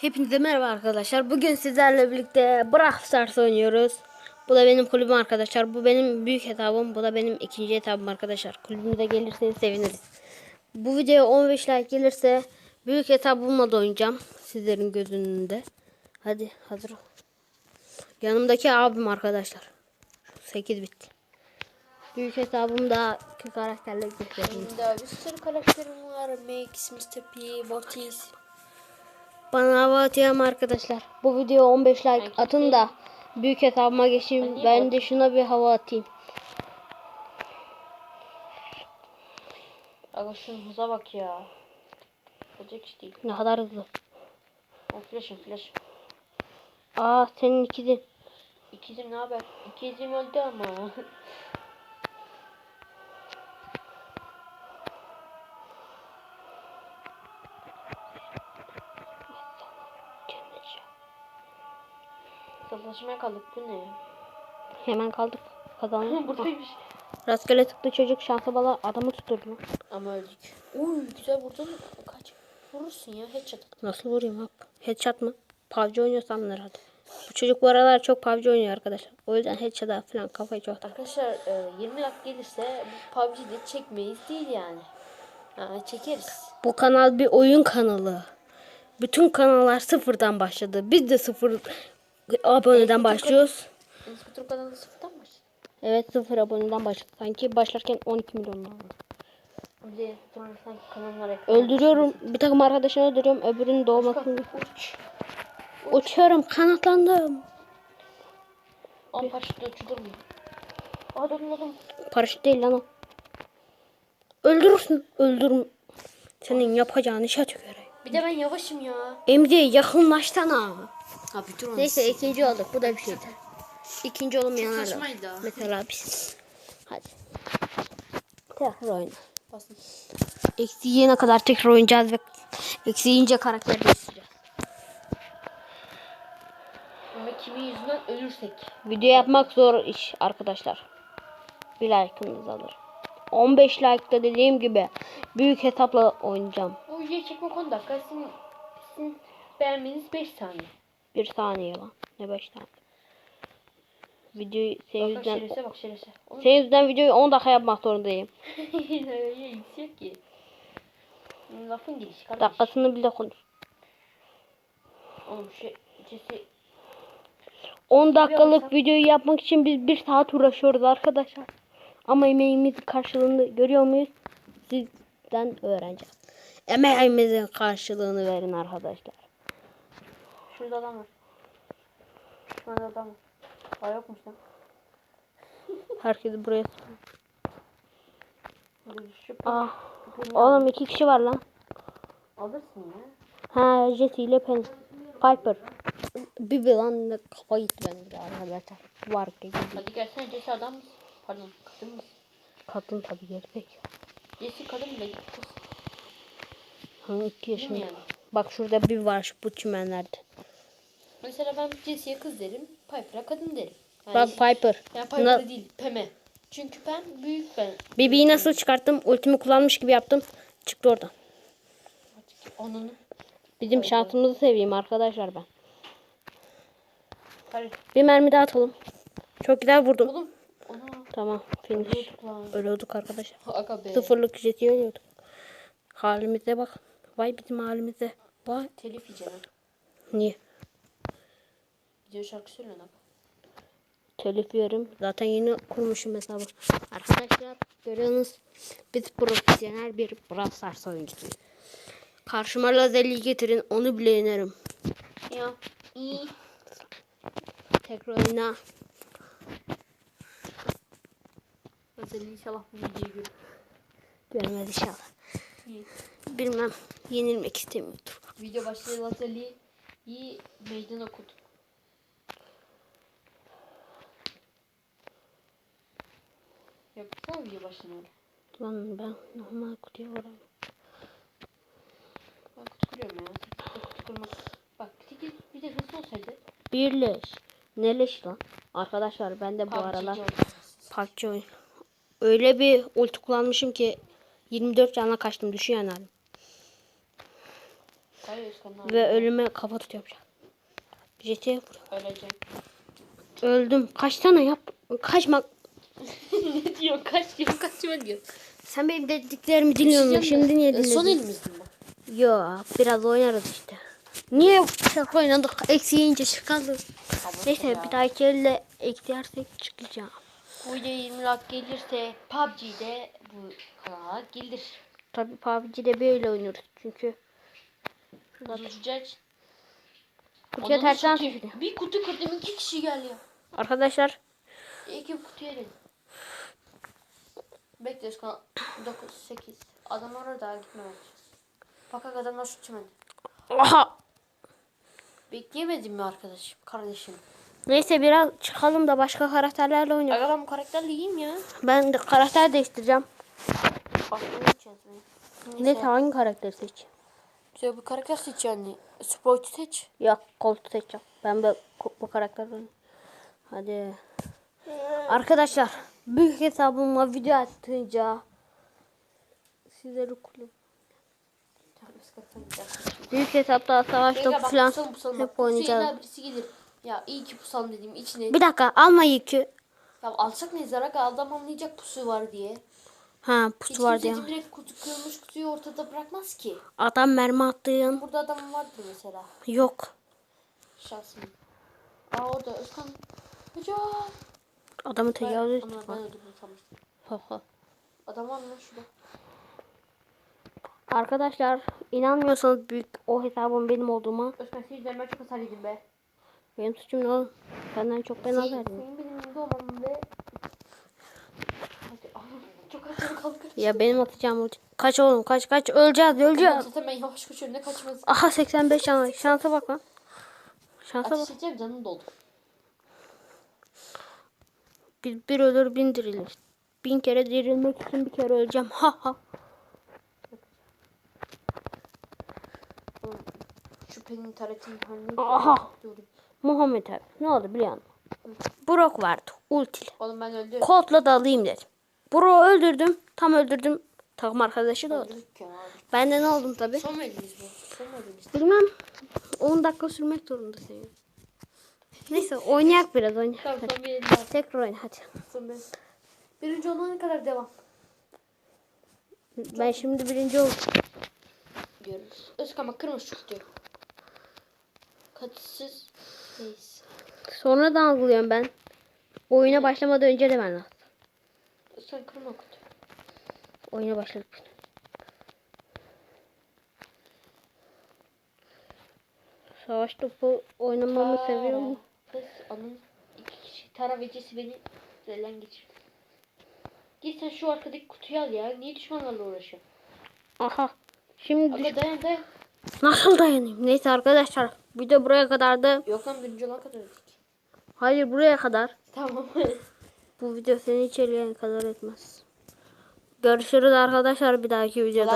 Hepinize merhaba arkadaşlar. Bugün sizlerle birlikte Brawl Stars oynuyoruz. Bu da benim kulübüm arkadaşlar. Bu benim büyük hesabım. Bu da benim ikinci hesabım arkadaşlar. Kulübümüze gelirseniz seviniriz. Bu videoya 15 like gelirse büyük hesabımla da oynayacağım. Sizlerin gözünün önünde. Hadi hazır ol. Yanımdaki abim arkadaşlar. 8 bitti. Büyük hesabımda karakterle göstereyim. Bir sürü karakterim var. Max, Mr. P, Mortis. Bana hava atıyorum arkadaşlar. Bu video 15 like atın da büyük hesabıma geçeyim. niye Ben de şuna bir hava atayım. Aga şunun hıza bak ya. Olacak iş değil. Ne kadar hızlı. O flash'ım flash. Aa senin ikizin. İkizim ne haber? İkizim öldü ama. Savaşmaya kaldık bu ne ya? Hemen kaldık. Kazandık. Buradaymış. Rastgele tıktı çocuk şansa bala adamı tutturdu. lan. Ama öldük. Uy güzel vurdun. Kaç. Vurursun ya headshot. Nasıl vurayım hap? Headshot mı? PUBG oynuyorsam herhalde. Bu çocuk bu aralar çok PUBG oynuyor arkadaşlar. O yüzden headshot'a falan kafayı çok tak. Arkadaşlar e, 20 like gelirse bu PUBG'de çekmeyiz değil yani. Ha, çekeriz. Bu kanal bir oyun kanalı. Bütün kanallar sıfırdan başladı. Biz de sıfır aboneden başlıyoruz. Inspektör kanalı sıfırdan mı? Evet sıfır aboneden başladı. Sanki başlarken 12 milyon ekran. Öldürüyorum. Bir takım arkadaşını öldürüyorum. Öbürünün doğmasını. Uç. Uçuyorum. Kanatlandım. Am paraşütle uçulur mu? Aa döndüm. Paraşüt değil lan o. Öldürürsün. Öldürüm. Senin yapacağın işe tüküreyim. Bir de ben yavaşım ya. Emre yakınlaşsana. Ha dur Neyse ikinci olduk. Bu da bir şeydi. İkinci olmayanlar da var. Mesela biz. Hadi. Tekrar oyna. Eksi yiyene kadar tekrar oynayacağız ve eksi yiyince karakter değiştireceğiz. Ama kimin yüzünden ölürsek. Video yapmak zor iş arkadaşlar. Bir like'ınızı alır. 15 like'da dediğim gibi büyük hesapla oynayacağım. Bu videoyu çekmek 10 dakika. Sizin, sizin beğenmeniz 5 saniye. Bir saniye lan. Ne 5 tane. Videoyu senin Bak bak yüzünden, şerefse bak şerefse. Oğlum senin yüzünden videoyu 10 dakika yapmak zorundayım. öyle yüksek ki. Lafın gelişi kardeş. Dakikasını bile konuş. Oğlum şey, cesi 10 dakikalık videoyu yapmak için biz bir saat uğraşıyoruz arkadaşlar. Ama emeğimizin karşılığını görüyor muyuz? Sizden öğreneceğim. Emeğimizin karşılığını verin arkadaşlar. Şurada adam var. Şurada adam var. Aa yokmuş lan. Herkesi buraya şu Ah, oğlum iki kişi var lan. alırsın ya. Ha, Jesse ile Pen Piper. Bir bir lan ne kafa gitti bende de arkadaşlar. Var gibi. Hadi gelsene Jesse adam mısın? Pardon kadın mısın? Kadın tabii gelecek. Jesse kadın bile kız. Hangi iki yaşında? yani? Bak şurada bir var şu bu çimenlerde. Mesela ben Jesse'ye kız derim. Piper'a kadın derim. Yani, Bak Piper. yani Na- Piper'a değil Pem'e. Çünkü ben büyük ben. Bibi'yi nasıl çıkarttım? Ultimi kullanmış gibi yaptım. Çıktı oradan. Onun. Bizim şansımızı seveyim arkadaşlar ben. Hayır. Bir mermi daha atalım. Çok güzel vurdum. Oğlum. Ona. Tamam finish. Ölüyorduk lan. Ölüyorduk arkadaşlar. Aga be. Sıfırlık jeti ölüyorduk. Halimize bak. Vay bizim halimize. Vay. Telif yiyeceğim. Niye? Video şarkı söylüyorsun aga. Telif yerim. Zaten yeni kurmuşum hesabı. Arkadaşlar görüyorsunuz biz profesyonel bir Brawl Stars oyuncusuyuz. Karşıma lazerliği getirin onu bile yenerim. Ya. İyi. Tekrar oyna. Özellikle inşallah bu videoyu görür. Görmez inşallah. İyi. Bilmem. Yenilmek istemiyordur. Video başlığı Lazerli'yi iyi meydan okuduk. Yapsana video öyle. Lan ben normal kutuya vuramam. Ben kutu kuruyorum ya. Kutu kurmak. Bak sekiz bir de hızlı olsaydı. Birleş. Neleş lan? Arkadaşlar ben de bu PUBG aralar. PUBG oyun. Öyle bir ulti kullanmışım ki 24 canla kaçtım düşüyor yani. Ne Ve ölüme kafa tutuyorum vuruyorum. Öleceğim. Öldüm. Kaç tane yap? Kaçma. ne diyor? Kaç diyor? Kaç diyor. Sen benim dediklerimi dinliyorsun. Şimdi niye e, Son dinledin? elimizde mi? Yo biraz oynarız işte. Niye çok oynadık? Eksi yiyince çıkalım. Tamam Neyse ya. bir dahaki elle eksi yersek çıkacağım. Bu video 20 like gelirse PUBG'de bu kanala gelir. Tabii PUBG'de böyle oynuyoruz çünkü. Konuşacağız. Kutuya tersten. Bir kutu kırdım iki kişi geliyor. Arkadaşlar İki kutuya dedim. Bekle Özkan. 9, 8. Adam orada gitmemek. Fakat adamlar şu çimeni. aha. Bekleyemedim mi arkadaşım? Kardeşim. Neyse biraz çıkalım da başka karakterlerle oynayalım. Aga ben bu karakterle iyiyim ya. Ben de karakter değiştireceğim. Benim. Neyse hangi karakteri seç? Güzel bir karakter seç yani. Sporcu seç. Ya koltuğu seçeceğim. Ben bu, bu oynayayım. Hadi. Arkadaşlar büyük hesabıma video atınca sizleri kulüp. Büyük hesapta savaş topu falan hep illa birisi gelir. Ya iyi ki pusalım dedim içine. Bir dakika alma yükü. Ya alsak ne zarar adam anlayacak pusu var diye. Ha Hiç pusu var kimse diye. direkt kutu, kırılmış kutuyu ortada bırakmaz ki. Adam mermi attığın Burada adam vardır mesela. yok. Şansım. Aa orada Özkan. Hocam. Adamı tecavüz Ama ettik. ben öldürdüm sanmıştım. Adam var mı şurada? Arkadaşlar inanmıyorsanız büyük o hesabım benim olduğuma Özkan senin ben çok hasar yedim be. benim suçum ne oğlum? Senden çok ben Senin, haberim. senin benim yanımda olmam Allah'ım çok hasar kaldı. Ya benim atacağım ulti. Kaç oğlum kaç kaç öleceğiz öleceğiz. Zaten ben yavaş koşuyorum ne kaçmaz. Aha 85 şans. Şansa bak lan. Şansa bak. Ateş canım doldu. Bir, ölür bin dirilir. Bin kere dirilmek için bir kere öleceğim. Ha ha. Halini Aha. diyorum. Muhammed abi ne oldu biliyor musun? Brok vardı ultili. Oğlum ben öldüm. Kodla da alayım dedim. Bro'u öldürdüm. Tam öldürdüm. Takım arkadaşı da oldu. Ben de ne oldum tabi. Son mu eliniz bu? Son mu eliniz? Bilmem. 10 dakika sürmek zorunda senin. Neyse oynayak biraz oynayak. Tamam son bir eliniz. Tekrar oyna hadi. Son bir. Birinci olana kadar devam. Ben şimdi birinci oldum. Diyoruz. Özkan bak kırma şu kutuyu. Kaçsız. Neyse. Sonradan algılıyorum ben. Oyuna başlamadan önce de ben lazım. Özkan kırma kutuyu. Oyuna başladık. Savaş topu oynamamı seviyor mu? Kız onun iki kişi tarabecisi beni zelen geçirdi. Git sen şu arkadaki kutuyu al ya. Niye düşmanlarla uğraşıyorsun? Aha. Şimdi Aga dayan dayan. nasıl dayanayım? Neyse arkadaşlar. Video buraya kadardı. Yok lan birinci olana kadar dedik. Hayır buraya kadar. Tamam. Bu video seni içeriye kadar etmez. Görüşürüz arkadaşlar bir dahaki videoda.